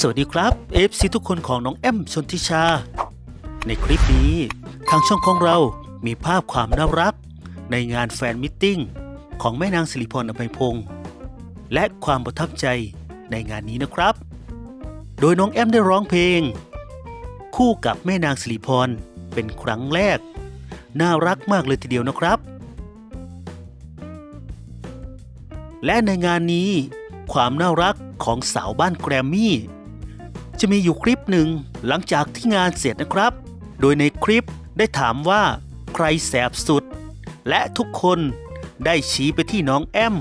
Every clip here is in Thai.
สวัสดีครับ FC ทุกคนของน้องแอมชนทิชา ในคลิปนี้ ทางช่องของเรามีภาพความน่ารัก ในงานแฟนมิทติ้งของแม่นางสิริพรอภัยพงศ์และความประทับใจในงานนี้นะครับ โดยน้องแอมได้ร้องเพลง คู่กับแม่นางสิริพรเป็นครั้งแรก น่ารักมากเลยทีเดียวนะครับ และในงานนี้ความน่ารักของสาวบ้านแกรมมี่ จะมีอยู่คลิปหนึ่งหลังจากที่งานเสร็จนะครับ โดยในคลิปได้ถามว่าใครแสบสุด และทุกคนได้ชี้ไปที่น้องแอม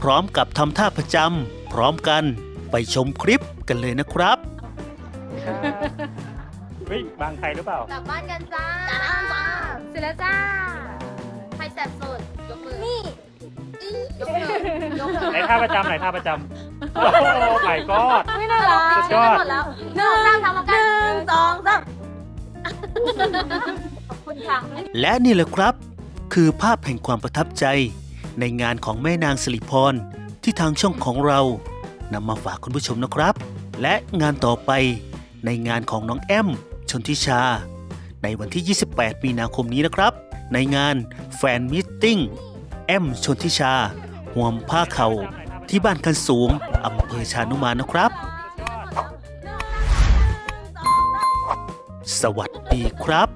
พร้อมกับทำท่าประจำพร้อมกันไปชมคลิปกันเลยนะครับ เฮ้ยบางใครหรือเปล่ากลับบ้านกันจ้าเสร็จแล้วจ้า ใครแสบสุดยกมือ นี่ ยกมือยกมือไหนท่าประจำไหนท่าประจำโอ้โห ไก่กอดไม่น่ารักสุดยอด หมดแล้วหนึ่งสองสามทำมาหกันนึ่งสองสามขอบคุณค่ะ และนี่แหละครับ คือภาพแห่งความประทับใจ ในงานของแม่นางสิริพรที่ทางช่องของเรานำมาฝากคุณผู้ชมนะครับ และงานต่อไปในงานของน้องแอม ชนทิชา ในวันที่ 28 มีนาคมนี้นะครับ ในงานแฟนมิทติ้งแอม ชนทิชาห่วมผ้าเขา่าที่บ้านคันสูงอำเภอชานุมานนะครับ สวัสดีครับ